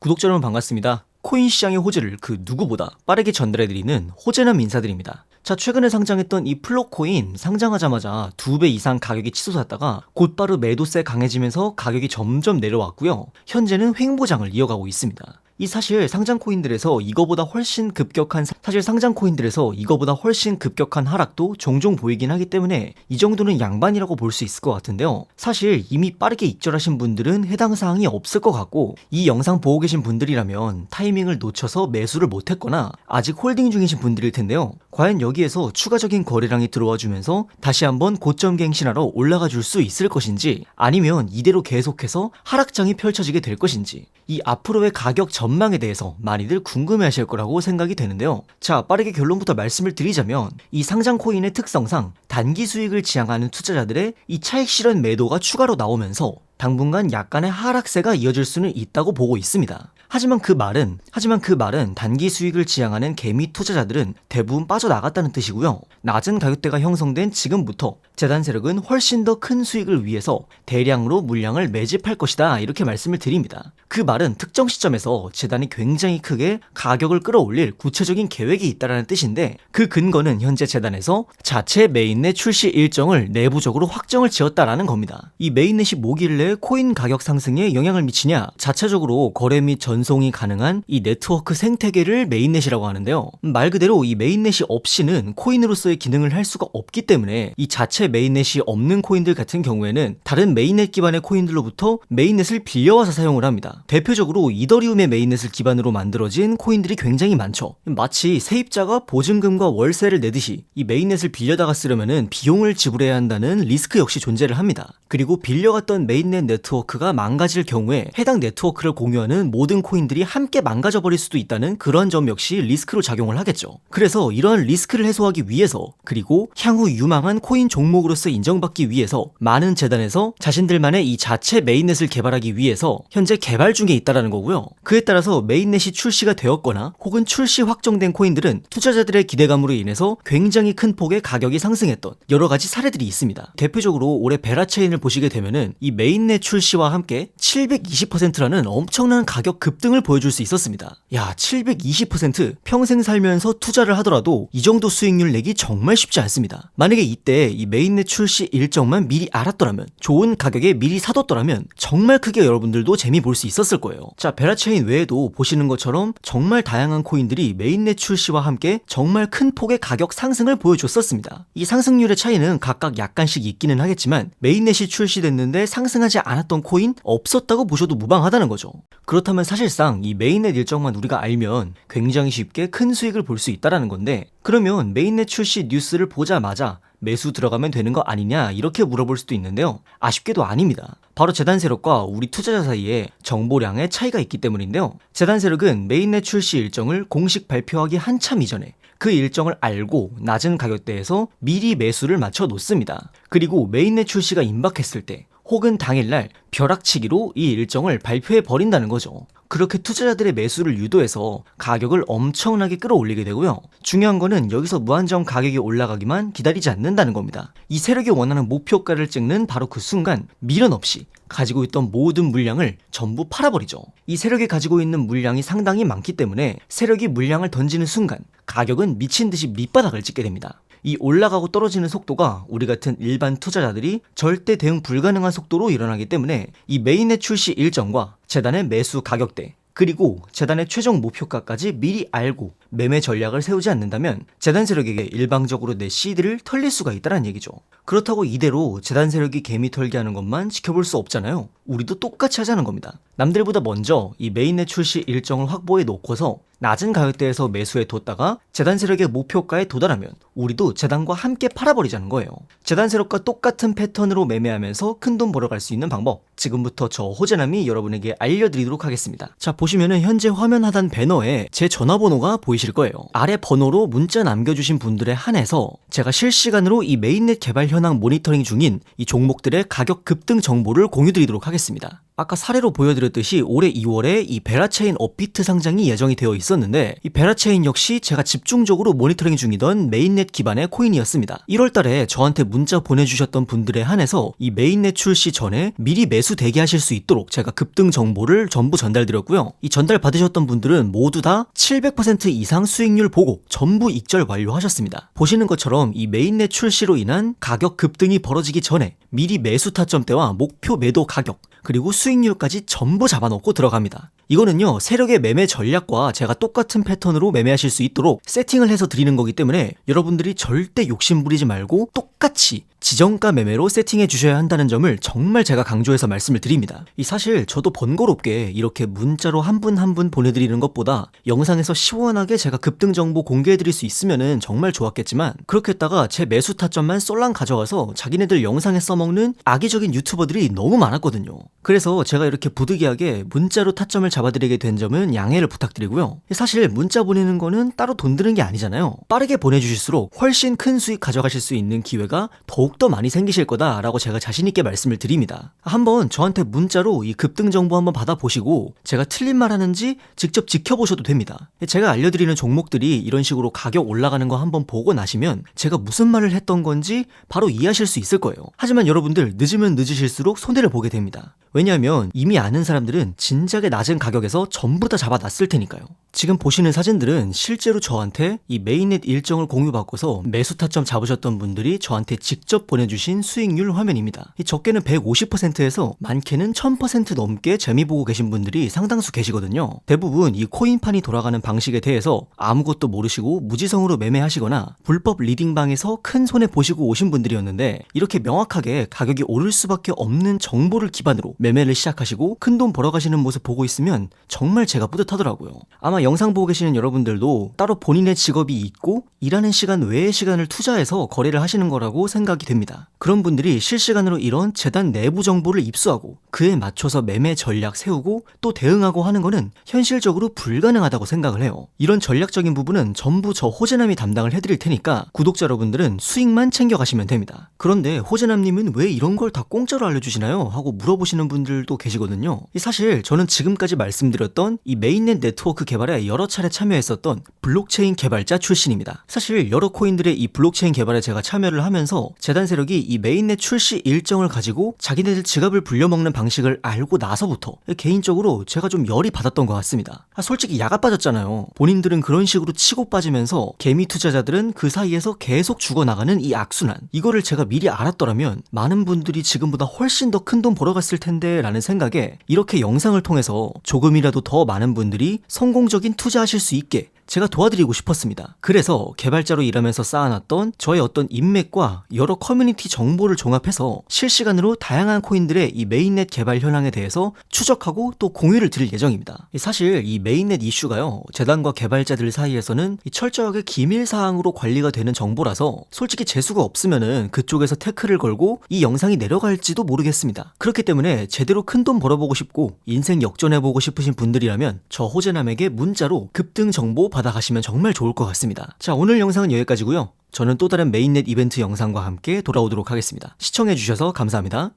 구독자 여러분 반갑습니다. 코인 시장의 호재를 그 누구보다 빠르게 전달해드리는 호재남 인사드립니다. 자, 최근에 상장했던 이 플로코인 상장하자마자 두 배 이상 가격이 치솟았다가 곧바로 매도세 강해지면서 가격이 점점 내려왔고요. 현재는 횡보장을 이어가고 있습니다. 이 사실 상장 코인들에서 이거보다 훨씬 급격한 사실 상장 코인들에서 이거보다 훨씬 급격한 하락도 종종 보이긴 하기 때문에 이 정도는 양반이라고 볼 수 있을 것 같은데요. 사실 이미 빠르게 익절하신 분들은 해당 사항이 없을 것 같고 이 영상 보고 계신 분들이라면 타이밍을 놓쳐서 매수를 못했거나 아직 홀딩 중이신 분들일 텐데요. 과연 여기에서 추가적인 거래량이 들어와 주면서 다시 한번 고점 갱신하러 올라가 줄 수 있을 것인지 아니면 이대로 계속해서 하락장이 펼쳐지게 될 것인지 이 앞으로의 가격 전망에 대해서 많이들 궁금해 하실 거라고 생각이 되는데요. 자, 빠르게 결론부터 말씀을 드리자면 이 상장 코인의 특성상 단기 수익을 지향하는 투자자들의 이 차익 실현 매도가 추가로 나오면서 당분간 약간의 하락세가 이어질 수는 있다고 보고 있습니다. 하지만 그 말은 하지만 그 말은 단기 수익을 지향하는 개미 투자자들은 대부분 빠져나갔다는 뜻이고요. 낮은 가격대가 형성된 지금부터 재단 세력은 훨씬 더 큰 수익을 위해서 대량으로 물량을 매집할 것이다 이렇게 말씀을 드립니다. 그 말은 특정 시점에서 재단이 굉장히 크게 가격을 끌어올릴 구체적인 계획이 있다라는 뜻인데 그 근거는 현재 재단에서 자체 메인넷 출시 일정을 내부적으로 확정을 지었다라는 겁니다. 이 메인넷이 뭐길래 코인 가격 상승에 영향을 미치냐? 자체적으로 거래 및 전송이 가능한 이 네트워크 생태계를 메인넷이라고 하는데요. 말 그대로 이 메인넷이 없이는 코인으로서의 기능을 할 수가 없기 때문에 이 자체 메인넷이 없는 코인들 같은 경우에는 다른 메인넷 기반의 코인들로부터 메인넷을 빌려와서 사용을 합니다. 대표적으로 이더리움의 메인넷을 기반으로 만들어진 코인들이 굉장히 많죠. 마치 세입자가 보증금과 월세를 내듯이 이 메인넷을 빌려다가 쓰려면은 비용을 지불해야 한다는 리스크 역시 존재를 합니다. 그리고 빌려갔던 메인넷 네트워크가 망가질 경우에 해당 네트워크를 공유하는 모든 코인들이 함께 망가져 버릴 수도 있다는 그런 점 역시 리스크로 작용을 하겠죠. 그래서 이러한 리스크를 해소하기 위해서 그리고 향후 유망한 코인 종목 으로서 인정받기 위해서 많은 재단에서 자신들만의 이 자체 메인넷을 개발하기 위해서 현재 개발 중에 있다라는 거고요. 그에 따라서 메인넷이 출시가 되었거나 혹은 출시 확정된 코인들은 투자자들의 기대감으로 인해서 굉장히 큰 폭의 가격이 상승했던 여러 가지 사례들이 있습니다. 대표적으로 올해 베라 체인을 보시게 되면은 이 메인넷 출시와 함께 720%라는 엄청난 가격 급등을 보여줄 수 있었습니다. 야, 720% 평생 살면서 투자를 하더라도 이 정도 수익률 내기 정말 쉽지 않습니다. 만약에 이때 이 메인 넷 출시 일정만 미리 알았더라면 좋은 가격에 미리 사뒀더라면 정말 크게 여러분들도 재미 볼 수 있었을 거예요. 자, 베라체인 외에도 보시는 것처럼 정말 다양한 코인들이 메인넷 출시와 함께 정말 큰 폭의 가격 상승을 보여줬었습니다. 이 상승률의 차이는 각각 약간씩 있기는 하겠지만 메인넷이 출시됐는데 상승하지 않았던 코인 없었다고 보셔도 무방하다는 거죠. 그렇다면 사실상 이 메인넷 일정만 우리가 알면 굉장히 쉽게 큰 수익을 볼 수 있다라는 건데 그러면 메인넷 출시 뉴스를 보자마자 매수 들어가면 되는 거 아니냐 이렇게 물어볼 수도 있는데요. 아쉽게도 아닙니다. 바로 재단 세력과 우리 투자자 사이에 정보량의 차이가 있기 때문인데요. 재단 세력은 메인넷 출시 일정을 공식 발표하기 한참 이전에 그 일정을 알고 낮은 가격대에서 미리 매수를 맞춰 놓습니다. 그리고 메인넷 출시가 임박했을 때 혹은 당일날 벼락치기로 이 일정을 발표해 버린다는 거죠. 그렇게 투자자들의 매수를 유도해서 가격을 엄청나게 끌어올리게 되고요. 중요한 거는 여기서 무한정 가격이 올라가기만 기다리지 않는다는 겁니다. 이 세력이 원하는 목표가를 찍는 바로 그 순간 미련 없이 가지고 있던 모든 물량을 전부 팔아버리죠. 이 세력이 가지고 있는 물량이 상당히 많기 때문에 세력이 물량을 던지는 순간 가격은 미친 듯이 밑바닥을 찍게 됩니다. 이 올라가고 떨어지는 속도가 우리 같은 일반 투자자들이 절대 대응 불가능한 속도로 일어나기 때문에 이 메인넷 출시 일정과 재단의 매수 가격대 그리고 재단의 최종 목표가까지 미리 알고 매매 전략을 세우지 않는다면 재단 세력에게 일방적으로 내 시드를 털릴 수가 있다는 얘기죠. 그렇다고 이대로 재단 세력이 개미 털기 하는 것만 지켜볼 수 없잖아요. 우리도 똑같이 하자는 겁니다. 남들보다 먼저 이 메인넷 출시 일정을 확보해 놓고서 낮은 가격대에서 매수해 뒀다가 재단 세력의 목표가에 도달하면 우리도 재단과 함께 팔아버리자는 거예요. 재단 세력과 똑같은 패턴으로 매매하면서 큰 돈 벌어갈 수 있는 방법 지금부터 저 호재남이 여러분에게 알려드리도록 하겠습니다. 자 보시면은 현재 화면 하단 배너에 제 전화번호가 보이실 거예요. 아래 번호로 문자 남겨주신 분들에 한해서 제가 실시간으로 이 메인넷 개발 현황 모니터링 중인 이 종목들의 가격 급등 정보를 공유드리도록 하겠습니다. 아까 사례로 보여드렸듯이 올해 2월에 이 베라체인 업비트 상장이 예정이 되어 있었는데 이 베라체인 역시 제가 집중적으로 모니터링 중이던 메인넷 기반의 코인이었습니다. 1월 달에 저한테 문자 보내주셨던 분들에 한해서 이 메인넷 출시 전에 미리 매수 대기하실 수 있도록 제가 급등 정보를 전부 전달드렸고요. 이 전달 받으셨던 분들은 모두 다 700% 이상 수익률 보고 전부 익절 완료하셨습니다. 보시는 것처럼 이 메인넷 출시로 인한 가격 급등이 벌어지기 전에 미리 매수 타점대와 목표 매도 가격 그리고 수 익률까지 전부 잡아놓고 들어갑니다. 이거는요, 세력의 매매 전략과 제가 똑같은 패턴으로 매매하실 수 있도록 세팅을 해서 드리는 거기 때문에 여러분들이 절대 욕심 부리지 말고 똑같이 지정가 매매로 세팅해 주셔야 한다는 점을 정말 제가 강조해서 말씀을 드립니다. 이 사실 저도 번거롭게 이렇게 문자로 한 분 한분 보내드리는 것보다 영상에서 시원하게 제가 급등 정보 공개해 드릴 수 있으면은 정말 좋았겠지만 그렇게 했다가 제 매수 타점만 쏠랑 가져와서 자기네들 영상에 써먹는 악의적인 유튜버들이 너무 많았거든요. 그래서 제가 이렇게 부득이하게 문자로 타점을 잡아드리게 된 점은 양해를 부탁드리고요. 사실 문자 보내는 거는 따로 돈 드는 게 아니잖아요. 빠르게 보내주실수록 훨씬 큰 수익 가져가실 수 있는 기회가 더욱 더 많이 생기실 거다라고 제가 자신있게 말씀을 드립니다. 한번 저한테 문자로 이 급등 정보 한번 받아보시고 제가 틀린 말 하는지 직접 지켜보셔도 됩니다. 제가 알려드리는 종목들이 이런 식으로 가격 올라가는 거 한번 보고 나시면 제가 무슨 말을 했던 건지 바로 이해하실 수 있을 거예요. 하지만 여러분들 늦으면 늦으실수록 손해를 보게 됩니다. 왜냐하면 이미 아는 사람들은 진작에 낮은 가격에서 전부 다 잡아놨을 테니까요. 지금 보시는 사진들은 실제로 저한테 이 메인넷 일정을 공유받고서 매수 타점 잡으셨던 분들이 저한테 직접 보내주신 수익률 화면입니다. 이 적게는 150%에서 많게는 1000% 넘게 재미 보고 계신 분들이 상당수 계시거든요. 대부분 이 코인판이 돌아가는 방식에 대해서 아무것도 모르시고 무지성으로 매매하시거나 불법 리딩방에서 큰 손해 보시고 오신 분들이었는데 이렇게 명확하게 가격이 오를 수밖에 없는 정보를 기반으로 매매를 시작하시고 큰 돈 벌어가시는 모습 보고 있으면 정말 제가 뿌듯하더라고요. 아마 영상 보고 계시는 여러분들도 따로 본인의 직업이 있고 일하는 시간 외의 시간을 투자해서 거래를 하시는 거라고 생각이 됩니다. 그런 분들이 실시간으로 이런 재단 내부 정보를 입수하고 그에 맞춰서 매매 전략 세우고 또 대응하고 하는 거는 현실적으로 불가능하다고 생각을 해요. 이런 전략적인 부분은 전부 저 호재남이 담당을 해드릴 테니까 구독자 여러분들은 수익만 챙겨가시면 됩니다. 그런데 호재남님은 왜 이런 걸 다 공짜로 알려주시나요? 하고 물어보시는 분들도 계시거든요. 사실 저는 지금까지 말씀드렸던 이 메인넷 네트워크 개발에 여러 차례 참여했었던 블록체인 개발자 출신입니다. 사실 여러 코인들의 이 블록체인 개발에 제가 참여를 하면서 재단 세력이 이 메인넷 출시 일정을 가지고 자기네들 지갑을 불려먹는 방식을 알고 나서부터 개인적으로 제가 좀 열이 받았던 것 같습니다. 아, 솔직히 야가 빠졌잖아요. 본인들은 그런 식으로 치고 빠지면서 개미 투자자들은 그 사이에서 계속 죽어나가는 이 악순환. 이거를 제가 미리 알았더라면 많은 분들이 지금보다 훨씬 더 큰 돈 벌어갔을 텐데 라는 생각에 이렇게 영상을 통해서 조금이라도 더 많은 분들이 성공적인 투자하실 수 있게 제가 도와드리고 싶었습니다. 그래서 개발자로 일하면서 쌓아놨던 저의 어떤 인맥과 여러 커뮤니티 정보를 종합해서 실시간으로 다양한 코인들의 이 메인넷 개발 현황에 대해서 추적하고 또 공유를 드릴 예정입니다. 사실 이 메인넷 이슈가요, 재단과 개발자들 사이에서는 철저하게 기밀 사항으로 관리가 되는 정보라서 솔직히 재수가 없으면은 그쪽에서 태클을 걸고 이 영상이 내려갈지도 모르겠습니다. 그렇기 때문에 제대로 큰 돈 벌어보고 싶고 인생 역전해보고 싶으신 분들이라면 저 호재남에게 문자로 급등 정보 받아가시면 정말 좋을 것 같습니다. 자, 오늘 영상은 여기까지고요. 저는 또 다른 메인넷 이벤트 영상과 함께 돌아오도록 하겠습니다. 시청해주셔서 감사합니다.